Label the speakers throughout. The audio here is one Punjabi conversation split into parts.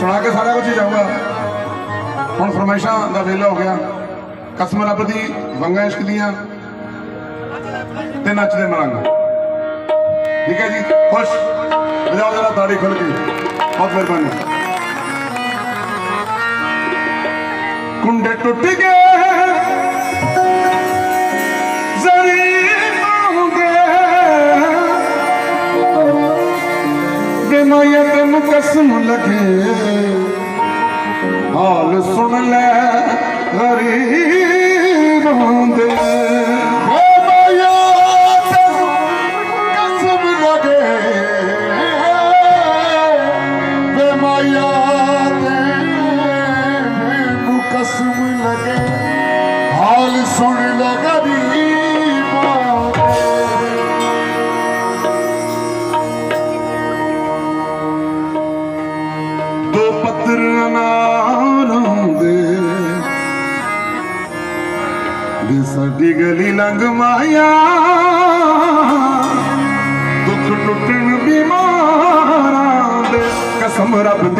Speaker 1: ਸੁਣਾ ਕੇ ਸਾਰਾ ਕੁਝ ਹੀ ਜਾਊਗਾ। ਹੁਣ ਫਰਮਾਇਸ਼ਾਂ ਦਾ ਵੇਲਾ ਹੋ ਗਿਆ। ਕਸਮ ਰੱਬ ਦੀ, ਵੰਗਾਂ ਇਸ਼ਕ ਦੀਆਂ ਤੇ ਨੱਚਦੇ ਮਰਾਂਗਾ। ਠੀਕ ਹੈ ਜੀ? ਖੁਸ਼। ਵਜਾਓ ਜਰਾ ਤਾੜੀ ਖੁੱਲ ਗਈ ਬਹੁਤ ਮਿਹਰਬਾਨੀ। ਕੁੰਡੇ ਟੁੱਟ ਗਏ। ਤੈਨੂੰ ਕਸਮ ਲਗੇ ਹਾਲ ਸੁਣ
Speaker 2: ਕਸਮ
Speaker 1: ਰੱਬ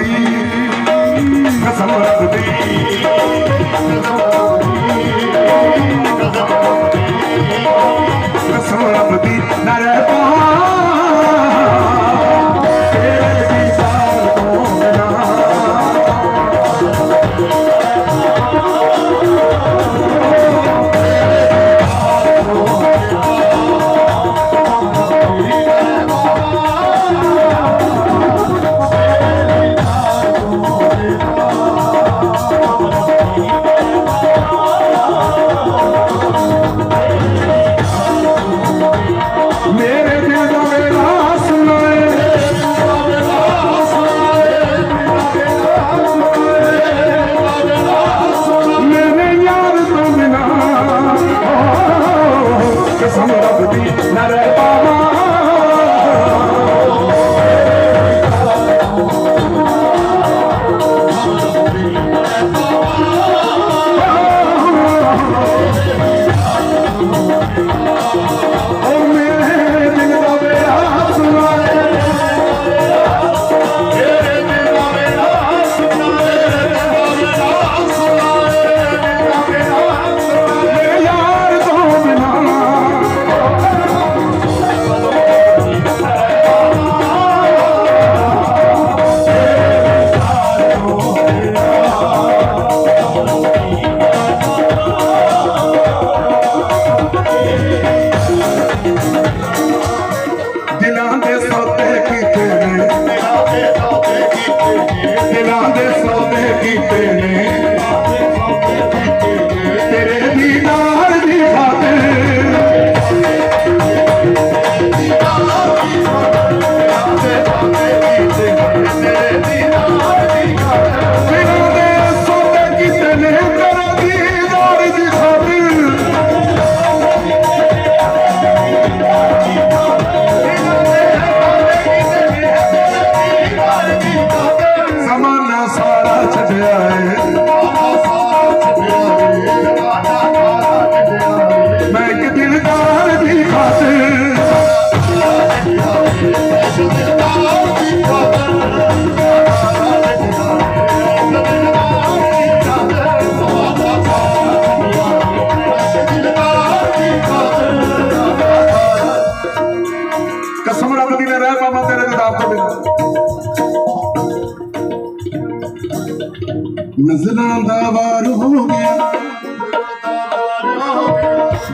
Speaker 1: ਨਜ਼ਰਾਂ ਦਾ ਵਾਰ ਹੋ ਗਿਆ।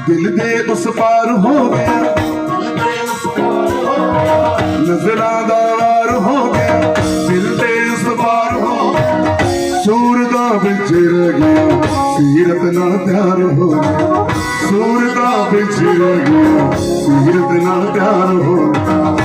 Speaker 1: ਦਿਲ ਦੇ ਉਸ ਪਾਰ ਹੋ ਗਿਆ। ਨਜ਼ਰਾਂ ਦਾ ਵਾਰ ਹੋ ਗਿਆ। ਦਿਲ ਦੇ ਉਸ ਪਾਰ ਹੋ ਗਿਆ। ਸੂਰਤਾਂ ਵਿੱਚ ਰਹਿ ਗਿਆ। ਸੀਰਤ ਨਾਲ ਪਿਆਰ ਹੋ ਗਿਆ। ਸੂਰਦਾ ਵਿੱਚ ਰਹਿ ਗਿਆ। ਸੀਰਤ ਨਾਲ ਪਿਆਰ ਹੋ ਗਿਆ।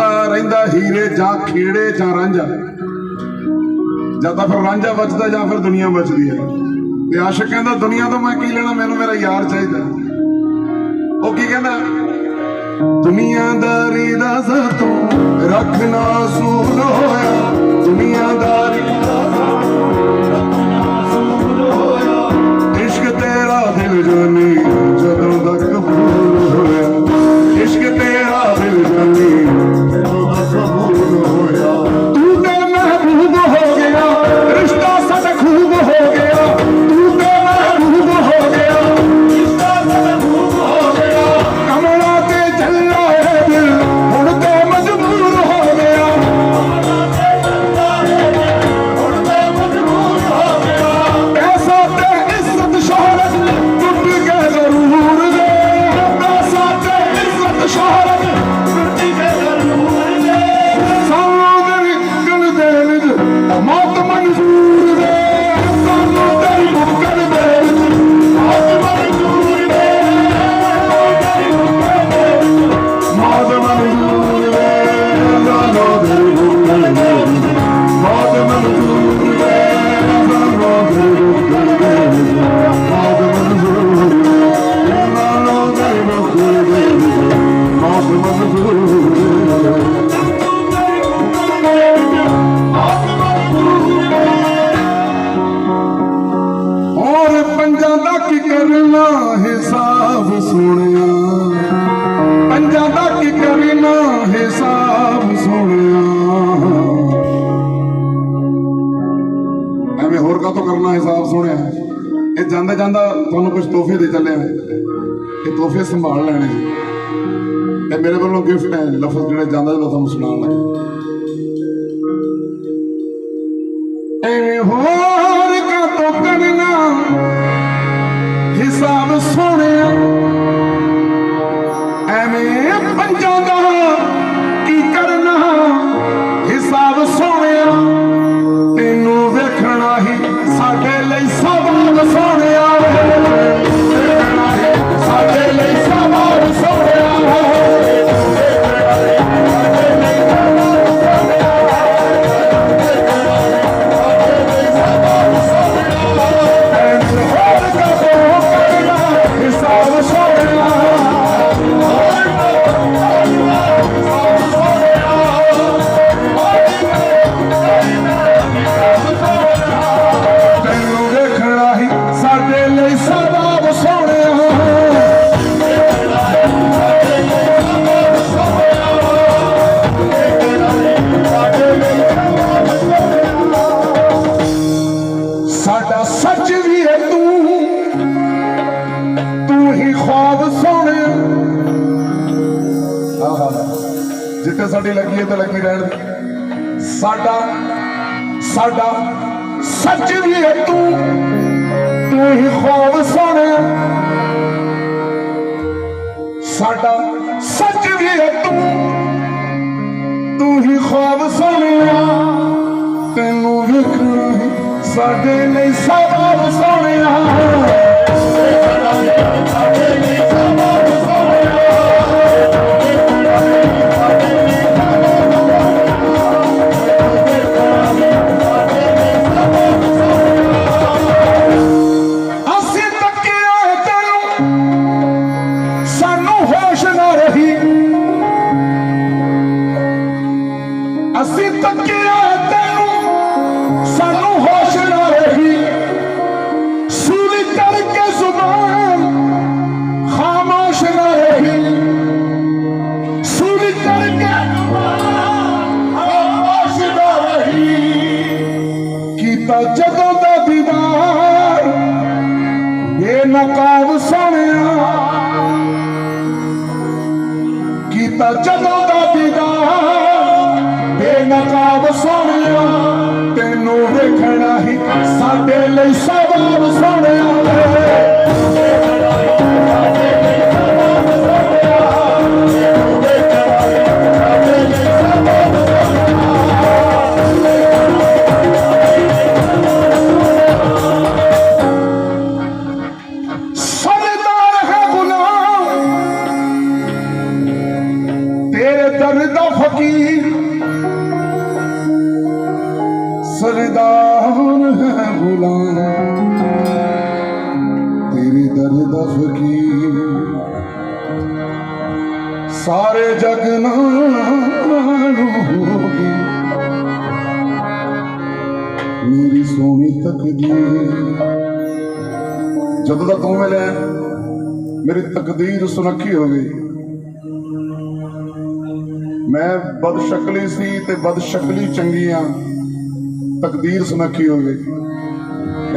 Speaker 1: ਪਾਸਾ ਰਹਿੰਦਾ, ਹੀਰੇ ਜਾਂ ਖੇੜੇ ਜਾਂ ਰਾਂਝਾ ਜਾਂ ਤਾਂ ਫਿਰ ਰਾਂਝਾ ਬਚਦਾ ਜਾਂ ਫਿਰ ਦੁਨੀਆ ਬਚਦੀ ਹੈ। ਤੇ ਆਸ਼ਿਕ ਕਹਿੰਦਾ, ਦੁਨੀਆ ਤੋਂ ਮੈਂ ਕੀ ਲੈਣਾ? ਮੈਨੂੰ ਮੇਰਾ ਯਾਰ ਚਾਹੀਦਾ ਉਹ ਕੀ ਕਹਿੰਦਾ? ਦੁਨੀਆਦਾਰੀ ਦਾ ਸਾਥੋਂ ਰੱਖਣਾ ਸੂਲ ਹੋਇਆ। ਦੁਨੀਆਦਾਰੀ ਦਾ ਇਸ਼ਕ ਤੇਰਾ ਦਿਲ ਜਾਨੀ ਜਦੋਂ ਤੱਕ ਦਾ ਕੀ ਕਰਨਾ ਹਿਸਾਬ ਸੁਣਿਆ। ਪੰਜਾਂ ਦਾ ਕੀ ਕਰਨਾ ਹਿਸਾਬ ਸੁਣਿਆ। ਐਵੇਂ ਹੋਰ ਕਾਹਤੋਂ ਕਰਨਾ ਹਿਸਾਬ ਸੁਣਿਆ? ਇਹ ਜਾਂਦਾ ਜਾਂਦਾ ਤੁਹਾਨੂੰ ਕੁਝ ਤੋਹਫੇ ਦੇ ਚੱਲੇ ਆ ਇਹ ਤੋਹਫੇ ਸੰਭਾਲ ਲੈਣੇ ਇਹ ਮੇਰੇ ਵੱਲੋਂ ਗਿਫਟ ਹੈ। ਲਫ਼ਜ਼ ਜਿਹੜੇ ਜਾਂਦਾ ਜਦੋਂ ਤੁਹਾਨੂੰ ਸੁਣਾਉਣ ਲੱਗੇ। ਆਹਾ ਜਿੱਥੇ ਸਾਡੀ ਲੱਗੀ ਹੈ ਤੇ ਲੱਗੀ ਰਹਿਣ ਸਾਡਾ ਸਾਡਾ ਸੱਚ ਵੀ ਹੈ ਤੂੰ ਤੂੰ ਹੀ ਖੁਆਬ ਸੋਹਣਿਆ ਸਾਡਾ ਸੱਚ ਵੀ ਹੈ ਤੂੰ ਤੂੰ ਹੀ ਖੁਆਬ ਸੋਹਣਿਆ ਤੈਨੂੰ ਵੇਖਣਾ ਸਾਡੇ ਲਈ ਸਭ ਸੋਹਣਿਆ ਅਸੀਂ ਜਦੋਂ ਦਾ ਦੀਵਾਰ ਬੇਨਕਾਬ ਸੋਹਣਿਆ। ਕੀਤਾ ਜਦੋਂ ਸਾਡੇ ਲਈ ਸਵਾਬ ਤਕਦੀਰ ਸੁਨੱਖੀ ਹੋ ਗਈ। ਮੈਂ ਬਦਸ਼ਕਲੀ ਸੀ ਤੇ ਬਦਸ਼ਕਲੀ ਚੰਗੀਆਂ ਤਕਦੀਰ ਸੁਨੱਖੀ ਹੋ ਗਈ।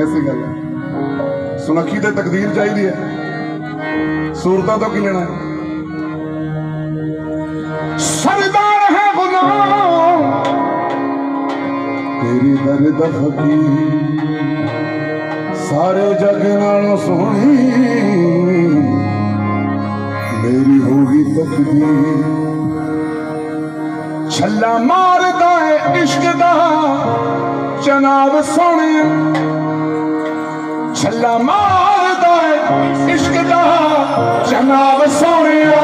Speaker 1: ਐਸੀ ਗੱਲ ਹੈ ਸੁਨੱਖੀ ਤੇ ਤਕਦੀਰ ਚਾਹੀਦੀ ਹੈ ਸੂਰਤਾਂ ਤੋਂ ਕੀ ਲੈਣਾ ਹੈ? ਸਰਦਾਰ ਹੈ ਗੁਲਾਮ। ਤੇਰੀ ਦਰਦ ਫਕੀਰ। ਸਾਰੇ ਜਗ ਨਾਲੋਂ ਸੋਹਣੀ। ਮੇਰੀ ਤਕਦੀਰ ਛੱਲਾ ਮਾਰਦਾ ਏ ਇਸ਼ਕ ਦਾ ਚਨਾਬ ਸੋਹਣਿਆ ਛੱਲਾ ਮਾਰਦਾ ਏ ਇਸ਼ਕ ਦਾ ਚਨਾਬ ਸੋਹਣਿਆ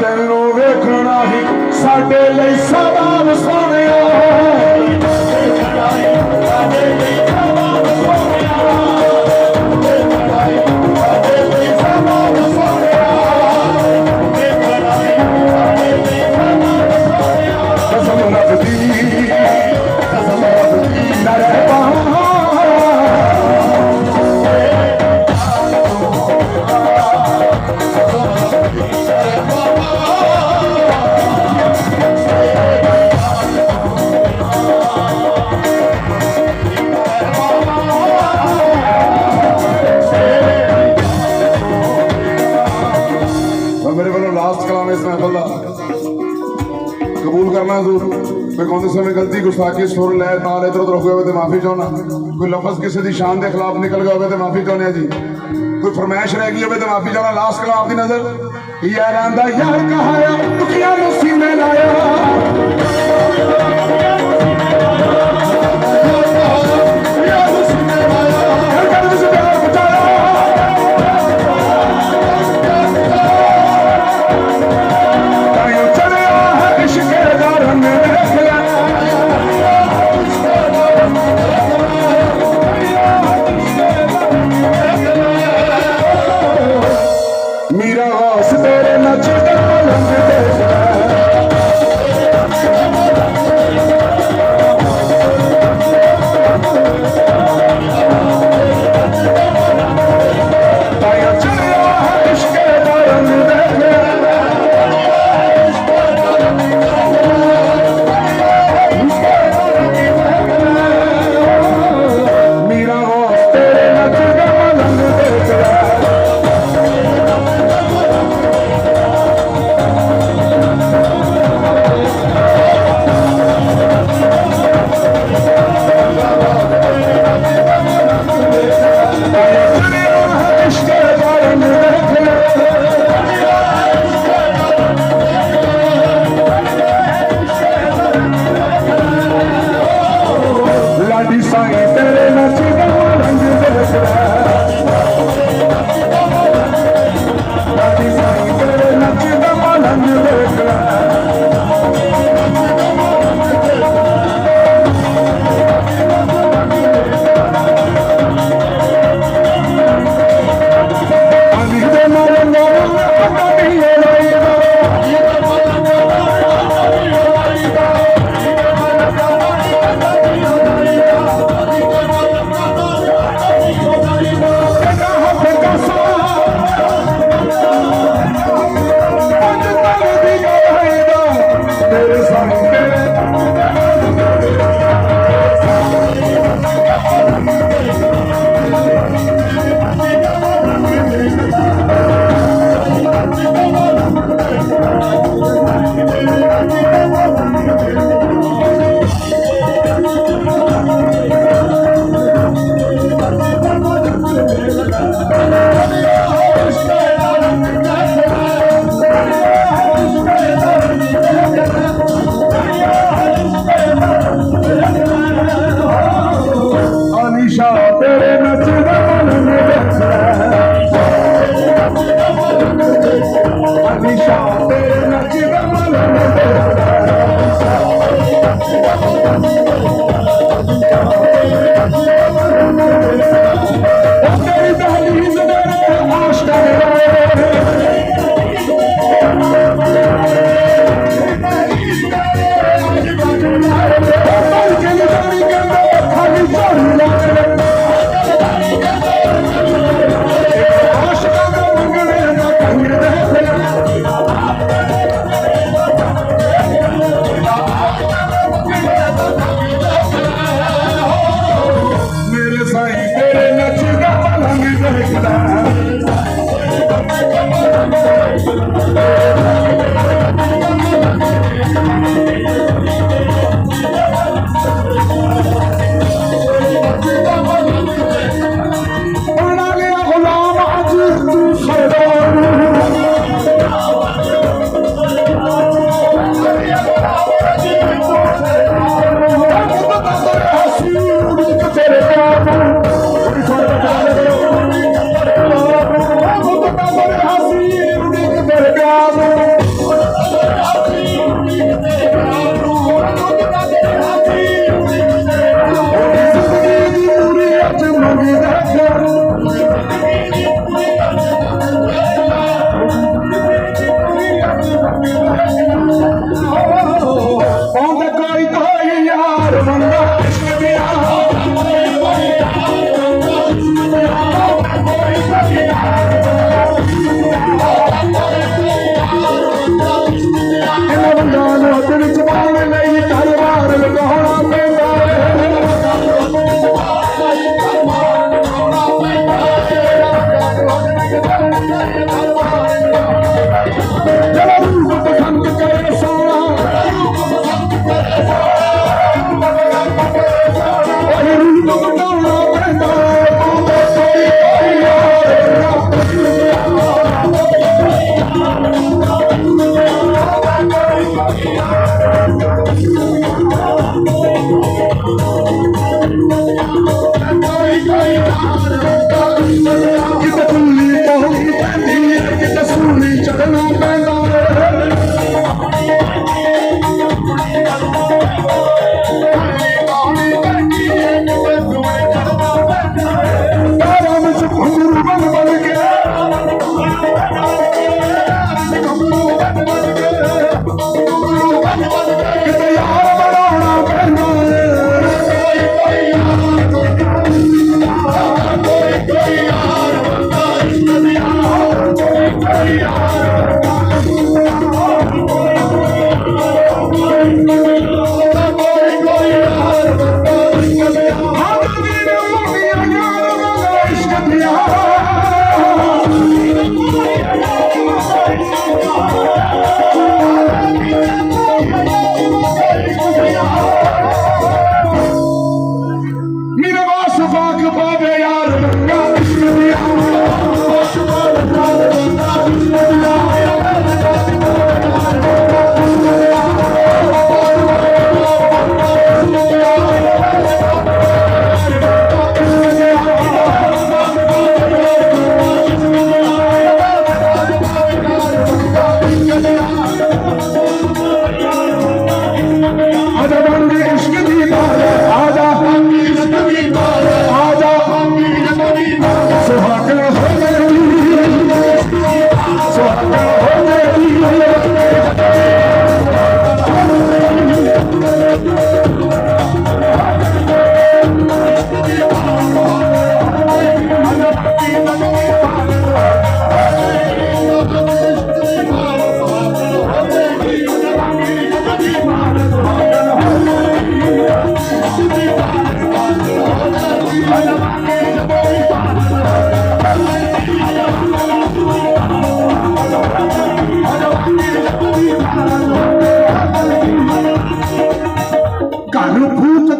Speaker 1: ਤੈਨੂੰ ਵੇਖਣਾ ਹੀ ਸਾਡੇ ਲਈ ਸਵਾਬ ਸੋਹਣਿਆ ਕਸਮ ਗਲਤੀ ਗੁਸਤਾਖੀ ਸੁਰ ਲੈ ਤਾਲ ਇਧਰ ਉਧਰ ਹੋ ਗਿਆ ਹੋਵੇ ਤੇ ਮਾਫੀ ਚਾਹਣਾ ਕੋਈ ਲਫ਼ਜ਼ ਕਿਸੇ ਦੀ ਸ਼ਾਨ ਦੇ ਖਿਲਾਫ ਨਿਕਲ ਗਿਆ ਹੋਵੇ ਤੇ ਮਾਫੀ ਚਾਹੁੰਦੇ ਆ ਜੀ। ਕੋਈ ਫਰਮਾਇਸ਼ ਰਹਿ ਗਈ ਹੋਵੇ ਤੇ ਮਾਫੀ ਚਾਹਣਾ ਲਾਸਟ ਕਲਾਮ ਆਪਦੀ ਨਜ਼ਰ। ਯਾਰਾਂ ਦਾ ਯਾਰ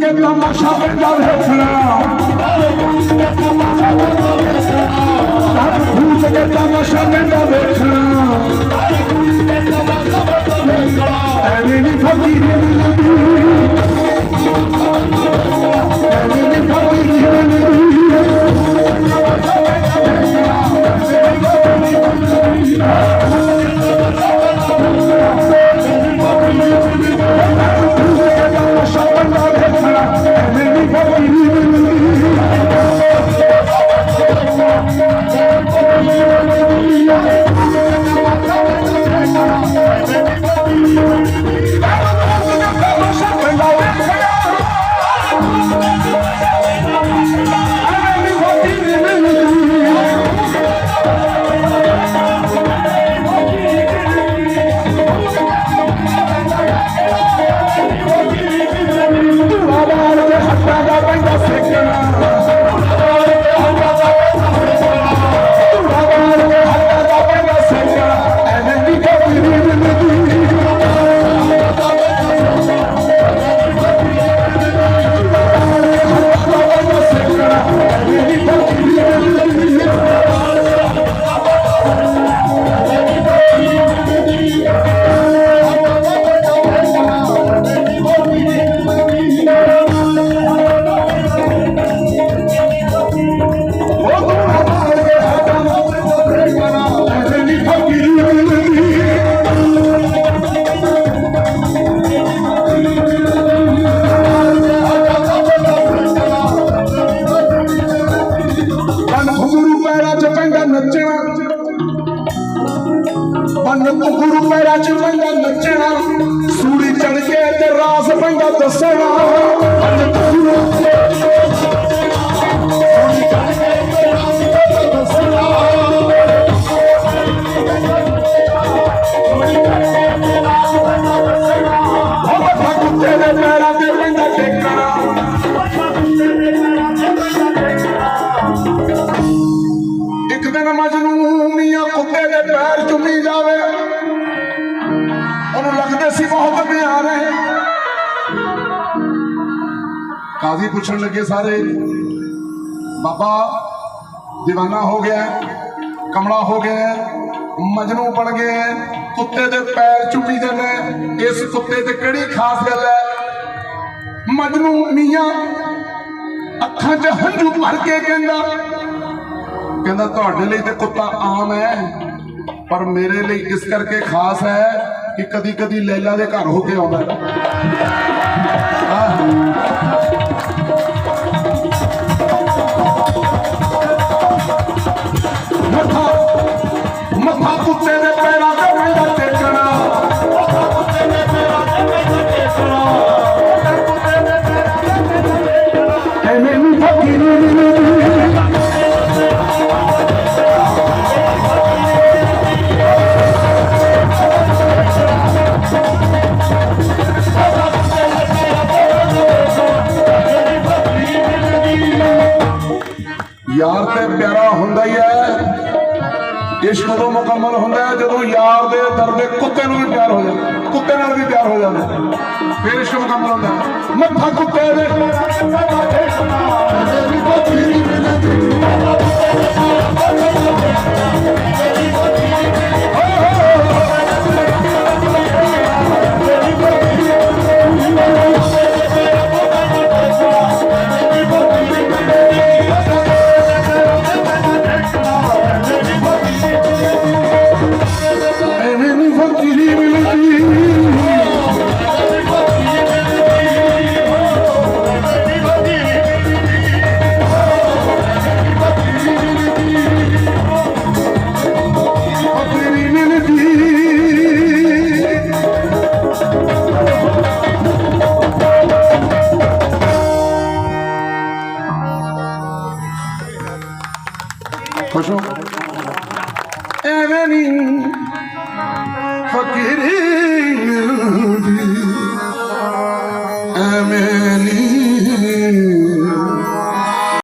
Speaker 1: ਨੂੰ ਫੂਟ ਕੇ ਤਮਾਸ਼ਾ ਪੈਂਦਾ ਵੇਖਣਾ ਘਰ ਫੂਟ ਕੇ ਤਮਾਸ਼ਾ ਪੈਂਦਾ ਵੇਖਣਾ ਐਵੇਂ ਨਹੀਂ ਫਕੀਰ ਮਿਲਦੀ ਐਵੇਂ ਪੈਰ ਚੁੰਮੀ ਜਾਵੇ। ਉਹਨੂੰ ਲੱਗਦੇ ਸੀ ਮੁਹੱਬਤ ਮੇ ਆ ਰਹੇ ਕਾਜ਼ੀ ਪੁੱਛਣ ਲੱਗੇ ਸਾਰੇ, ਬਾਬਾ دیਵਾਨਾ ਹੋ ਗਿਆ, ਕਮਲਾ ਹੋ ਗਿਆ, ਮਜਨੂ ਬਣ ਗਿਆ, ਕੁੱਤੇ ਦੇ ਪੈਰ ਚੁੰਮੀ ਜਾਂਦੇ ਇਸ ਕੁੱਤੇ ਤੇ ਕਿਹੜੀ ਖਾਸ ਗੱਲ ਹੈ? ਮਜਨੂ ਮੀਆਂ ਅੱਖਾਂ 'ਚ ਹੰਝੂ ਭਰ ਕੇ ਕਹਿੰਦਾ ਕਹਿੰਦਾ ਤੁਹਾਡੇ ਲਈ ਤੇ ਕੁੱਤਾ ਆਮ ਹੈ। ਪਰ ਮੇਰੇ ਲਈ ਇਸ ਕਰਕੇ ਖਾਸ ਹੈ ਕਿ ਕਦੀ ਕਦੀ ਲੈਲਾ ਦੇ ਘਰ ਹੋ ਕੇ ਆਉਂਦਾ ਮੱਥਾ ਮੱਥਾ ਕੁੱਤੇ ਦੇ பேரிஷமுகம் முற்பகுப்பே